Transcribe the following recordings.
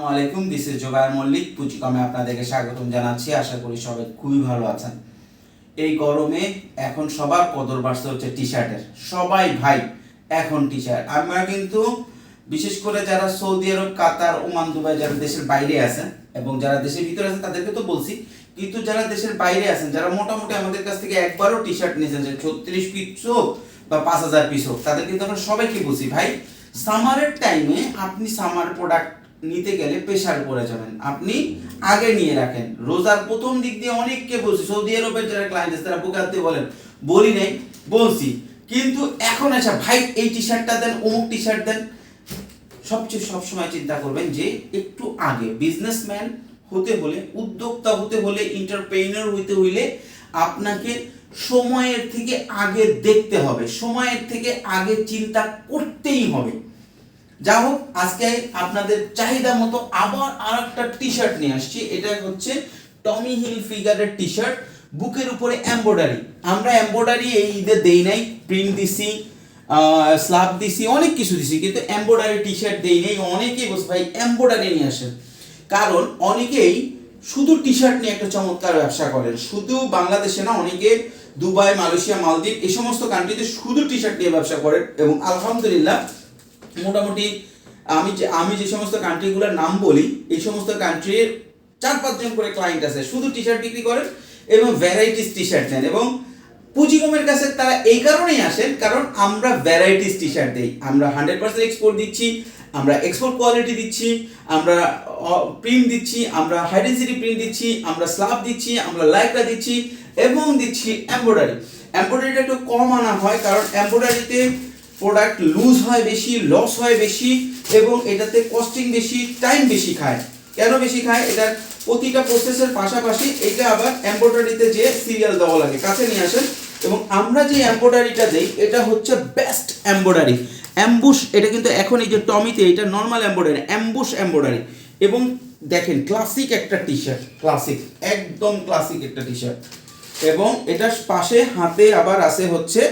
আসসালামু আলাইকুম this is Zobayer Mallick পুচিকমে আপনাদেরকে স্বাগতম জানাচ্ছি। আশা করি সবাই খুবই ভালো আছেন। এই গরমে এখন সবার কদর বাড়ছে হচ্ছে টি শার্টের সবাই ভাই, এখন টি শার্ট আমরা কিন্তু বিশেষ করে যারা Saudi Arab, Qatar, Oman, Dubai যারা দেশের বাইরে আছেন এবং যারা দেশের ভিতরে আছেন, তাদেরকে তো বলছি, কিন্তু যারা দেশের বাইরে আছেন, যারা মোটামুটি আমাদের কাছ থেকে একবারও টি শার্ট নিয়েছেন, যে ছত্রিশ পিস হোক বা পাঁচ হাজার পিস হোক, তাদের কিন্তু আমরা সবাইকে বলছি, ভাই সামারের টাইমে আপনি সামার প্রোডাক্ট নিতে গেলে প্রেশার পড়ে যাবেন। আপনি আগে নিয়ে রাখেন। রোজার প্রথম দিক দিয়ে অনেককে বলছি, সৌদি আরবের যারা ক্লায়েন্ট আছে, তারা বুকাতে বলেন, বলি নাই, বলছি। কিন্তু এখন আচ্ছা ভাই, এই টি শার্টটা দেন, অমুক টি শার্ট দেন। সবচেয়ে সবসময় চিন্তা করবেন যে, একটু আগে বিজনেসম্যান হতে হলে, উদ্যোক্তা হতে হলে ইন্টারপ্রেনার হইতে হইলে আপনাকে সময়ের থেকে আগে দেখতে হবে। সময়ের থেকে আগে চিন্তা করতেই হবে। যা হোক আজকে আপনাদের চাহিদা মতো আবার আর একটা টি শার্ট নিয়ে আসছি। এটা হচ্ছে টমি হিল ফিগারের টি শার্ট বুকের উপরে এম্ব্রয়ডারি আমরা এম্ব্রয়ডারি এই ঈদে দেই নাই প্রিন্ট দিছি স্লাব দিছি, অনেক কিছু দিছি, কিন্তু এম্ব্রয়ডারি টি শার্ট দেই নাই। অনেকেই বলছে, ভাই এম্ব্রয়ডারি নিয়ে আসেন। কারণ অনেকেই শুধু টি শার্ট নিয়ে একটা চমৎকার ব্যবসা করেন। শুধু বাংলাদেশে না, অনেকে দুবাই, মালয়েশিয়া, মালদ্বীপ, এই সমস্ত কান্ট্রিতে শুধু টি শার্ট নিয়ে ব্যবসা করেন এবং আলহামদুলিল্লাহ মোটামুটি আমি যে আমি যে সমস্ত কান্ট্রিগুলোর নাম বলি, এই সমস্ত কান্ট্রির চার পাঁচজন করে ক্লায়েন্ট আছে। শুধু টি শার্ট বিক্রি করেন এবং ভ্যারাইটিস টি শার্ট নেন এবং পুঁজিকমের কাছে তারা এই কারণেই আসেন কারণ আমরা ভ্যারাইটিস টি শার্ট দিই। আমরা হান্ড্রেড পার্সেন্ট এক্সপোর্ট দিচ্ছি, আমরা এক্সপোর্ট কোয়ালিটি দিচ্ছি, আমরা প্রিন্ট দিচ্ছি, আমরা হাইডেন্সিটি প্রিন্ট দিচ্ছি, আমরা স্লাব দিচ্ছি, আমরা লাইকটা দিচ্ছি এবং দিচ্ছি এমব্রয়ডারি এমব্রয়ডারিটা একটু কম আনা হয় কারণ এমব্রয়ডারিতে প্রোডাক্ট লুজ হয় বেশি লস হয় বেশি এবং এটাতে কস্টিং বেশি টাইম বেশি খায়। কেন বেশি খায়? এটার প্রতিটা প্রসেসের পাশাপাশি এটা আবার এমব্রয়ডারিতে যে সিরিয়াল দেওয়া লাগে, কাছে নিয়ে আসেন। এবং আমরা যে এমব্রয়ডারিটা দেই, এটা হচ্ছে বেস্ট এমব্রয়ডারি অ্যাম্বুশ এটা কিন্তু এখন এই যে টমিতে, এটা নর্মাল এমব্রয়ডারি অ্যাম্বুশ এমব্রয়ডারি এবং দেখেন ক্লাসিক একটা টি শার্ট ক্লাসিক একদম ক্লাসিক একটা টি শার্ট এবং এটার পাশে হাতে আবার আছে হচ্ছে,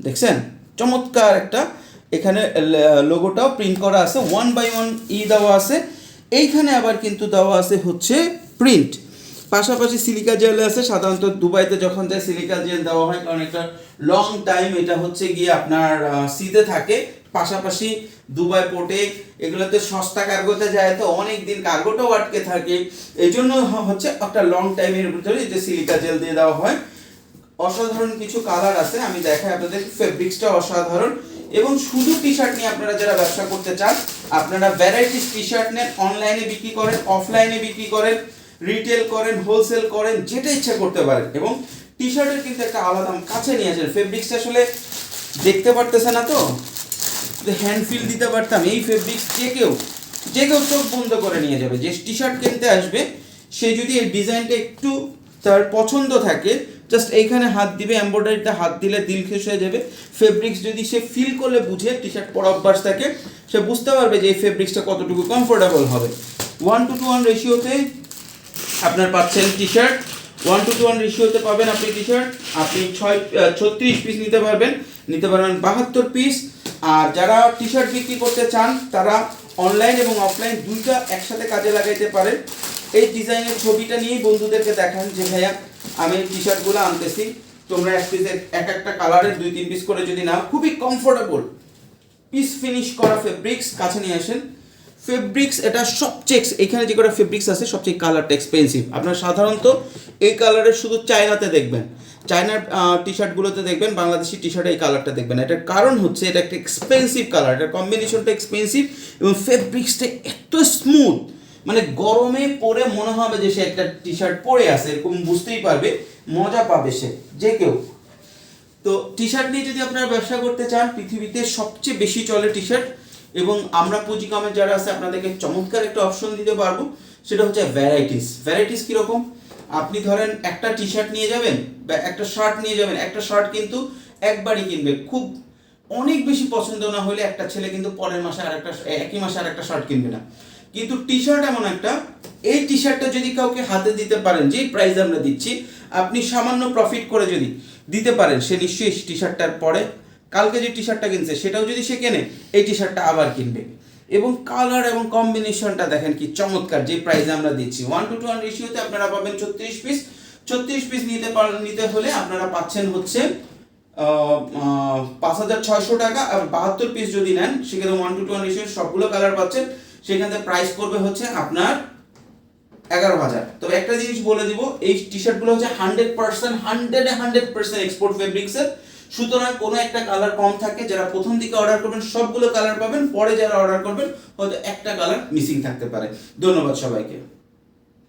দেখছেন? চমৎকার একটা এখানে লোগোটাও প্রিন্ট করা আছে ওয়ান বাই ওয়ান ই দেওয়া আছে। এইখানে আবার কিন্তু দেওয়া আছে হচ্ছে প্রিন্ট পাশাপাশি সিলিকা জেল আছে, সাধারণত দুবাইতে যখন যায় সিলিকা জেল দেওয়া হয়, কারণ একটা লং টাইম এটা হচ্ছে গিয়ে আপনার সিতে থাকে। পাশাপাশি দুবাই পোর্টে এগুলোতে সস্তা কার্গোতে যায় তো অনেক দিন কার্গোটাও আটকে থাকে। এই জন্য হচ্ছে একটা লং টাইমের ভিতরে যে সিলিকা জেল দিয়ে দেওয়া হয়। অসাধারণ কিছু কালার আছে, আমি দেখাই আপনাদের ফেব্রিক্সটা অসাধারণ। এবং শুধু টি শার্ট নিয়ে আপনারা যারা ব্যবসা করতে চান, আপনারা ভ্যারাইটিস টি শার্ট নেন অনলাইনে বিক্রি করেন অফলাইনে বিক্রি করেন রিটেল করেন হোলসেল করেন, যেটা ইচ্ছা করতে পারেন। এবং টি শার্টের কিন্তু একটা আলাদা কাছে নিয়ে আসেন। ফেব্রিক্সটা আসলে দেখতে পারতেছে না তো? হ্যান্ড ফিল দিতে পারতাম, এই ফেব্রিক্স যে কেউ যে কেউ চোখ বন্ধ করে নিয়ে যাবে। যে টি শার্ট কিনতে আসবে, সে যদি এই ডিজাইনটা একটু তার পছন্দ থাকে জাস্ট এইখানে হাত দিবে এম্ব্রয়ডারিটা হাত দিলে দিল খেস হয়ে যাবে। ফেব্রিক্স যদি সে ফিল করলে, বুঝে টি শার্ট পরা অভ্যাস থাকে সে বুঝতে পারবে যে এই ফেব্রিক্সটা কতটুকু কমফোর্টেবল হবে। ওয়ান টু টু ওয়ান রেশিওতে আপনার পাচ্ছেন T shirt one two two one রেশিওতে পাবেন আপনি টি শার্ট আপনি ছয় ছত্রিশ পিস নিতে পারবেন। নিতে পারবেন বাহাত্তর পিস আর যারা টি শার্ট বিক্রি করতে চান, তারা অনলাইন এবং অফলাইন দুইটা একসাথে কাজে লাগাইতে পারেন। এই ডিজাইনের ছবিটা নিয়েই বন্ধুদেরকে দেখান যে, ভাইয়া, আমি টি শার্টগুলো আনতেছি। তোমরা এক পিসের এক একটা কালারের দুই, তিন পিস করে যদি নাও, খুবই কমফোর্টেবল পিস ফিনিশ করা ফেব্রিক্স কাছে নিয়ে আসেন। ফেব্রিক্স এটা সবচেয়ে এখানে যে কটা ফেব্রিক্স আছে, সবচেয়ে কালারটা এক্সপেন্সিভ আপনার সাধারণত এই কালারের শুধু চায়নাতে দেখবেন। চায়নার টি শার্টগুলোতে দেখবেন, বাংলাদেশি টি শার্টে এই কালারটা দেখবেন এটার কারণ হচ্ছে, এটা একটা এক্সপেন্সিভ কালার এটার কম্বিনেশনটা এক্সপেন্সিভ এবং ফেব্রিক্সটা এত স্মুথ মানে গরমে পরে মনে হবে যে সে একটা টি শার্ট পরে আছে, এরকম বুঝতেই পারবে, মজা পাবে সে, যে কেউ। তো টি শার্ট নিয়ে যদি আপনারা ব্যবসা করতে চান, পৃথিবীতে সবচেয়ে বেশি চলে টি শার্ট এবং আমরা পুঁজি পুঁজিকামের যারা আছে, আপনাদেরকে চমৎকার একটা অপশন দিতে পারব, সেটা হচ্ছে ভ্যারাইটিস ভ্যারাইটিস কীরকম? আপনি ধরেন একটা টি শার্ট নিয়ে যাবেন, বা একটা শার্ট নিয়ে যাবেন, একটা শার্ট কিন্তু একবারই কিনবে খুব অনেক বেশি পছন্দ না হলে একটা ছেলে কিন্তু পরের মাসে আর একটা, একই মাসে আর একটা শার্ট কিনবে না। কিন্তু টি শার্ট এমন একটা, এই টি শার্টটা যদি কাউকে হাতে দিতে পারেন, যেই প্রাইস আমরা দিচ্ছি, আপনি সামান্য প্রফিট করে যদি দিতে পারেন, সে নিশ্চয়ই টি শার্টটার পরে, কালকে যে টি শার্টটা কিনছে, সেটাও যদি সে কেনে, এই টি শার্টটা আবার কিনবে। এবং কালার এবং কম্বিনেশনটা দেখেন কি চমৎকার, যে প্রাইসে আমরা দিচ্ছি। ওয়ান টু টু ওয়ান রেশিওতে আপনারা পাবেন ছত্রিশ পিস ছত্রিশ পিস নিতে পারেন নিতে হলে আপনারা পাচ্ছেন হচ্ছে পাঁচ হাজার ছয়শো টাকা। আর বাহাত্তর পিস যদি নেন, সেক্ষেত্রে one two two one ratio সবগুলো কালার পাচ্ছেন। সেখানে প্রাইস পড়বে হচ্ছে আপনার এগারো হাজার। তবে একটা জিনিস বলে দিব, এই টি শার্টগুলো হচ্ছে hundred percent hundred hundred percent export ফেব্রিক্সের সুতরাং কোনো একটা কালার কম থাকে, যারা প্রথম দিকে অর্ডার করবেন, সবগুলো কালার পাবেন, পরে যারা অর্ডার করবেন, হয়তো একটা কালার মিসিং থাকতে পারে। ধন্যবাদ সবাইকে।